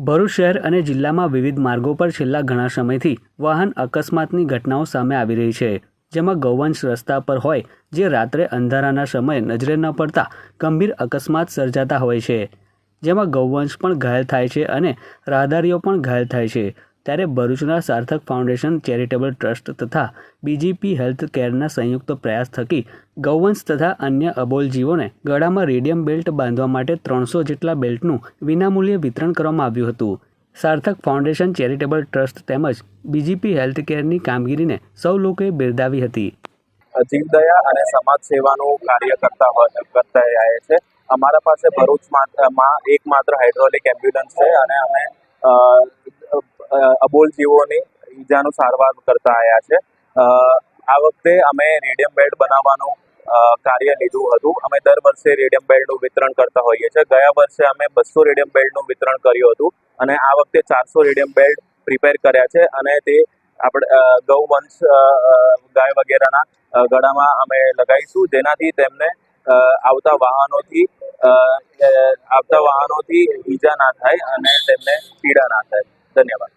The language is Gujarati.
ભરૂચ શહેર અને જિલ્લામાં વિવિધ માર્ગો પર છેલ્લા ઘણા સમયથી વાહન અકસ્માતની ઘટનાઓ સામે આવી રહી છે. જેમાં ગૌવંશ રસ્તા પર હોય, જે રાત્રે અંધારાના સમયે નજરે ન પડતા ગંભીર અકસ્માત સર્જાતા હોય છે. જેમાં ગૌવંશ પણ ઘાયલ થાય છે અને રાહદારીઓ પણ ઘાયલ થાય છે. ત્યારે ભરૂચના સાર્થક ફાઉન્ડેશન ચેરિટેબલ ટ્રસ્ટ તથા બીજીપી હેલ્થ કેરના સંયુક્ત પ્રયાસ થકી ગૌવંશ તથા અન્ય અબોલ જીવોને ગળામાં રેડિયમ બેલ્ટ બાંધવા માટે ત્રણસો જેટલા બેલ્ટનું વિનામૂલ્યે વિતરણ કરવામાં આવ્યું હતું. સાર્થક ફાઉન્ડેશન ચેરિટેબલ ટ્રસ્ટ તેમજ બીજીપી હેલ્થ કેરની કામગીરીને સૌ લોકોએ બિરદાવી હતી. જીવદયા અને સમાજ સેવાનું કાર્ય કરતા કરતા છે. અમારા પાસે ભરૂચમાં માં એકમાત્ર હાઇડ્રોલિક એમ્બ્યુલન્સ છે અને અમે અબોલ જીવોની ઈજાનું સારવાર કરતા આવ્યા છે. આ વખતે અમે રેડિયમ બેડ બનાવવાનું કાર્ય લીધું હતું. અમે દર વર્ષે રેડિયમ બેડનું વિતરણ કરતા હોઈએ છીએ. ગયા વર્ષે અમે બસો રેડિયમ બેડનું વિતરણ કર્યું હતું અને આ વખતે ચારસો રેડિયમ બેડ પ્રિપેર કર્યા છે અને તે આપણે ગૌવંશ ગાય વગેરેના ગળામાં અમે લગાવીશું. જેનાથી તેમને આવતા વાહનોથી આવતા વાહનોથી ઈજા ના થાય અને તેમને પીડા ના થાય. ધન્યવાદ.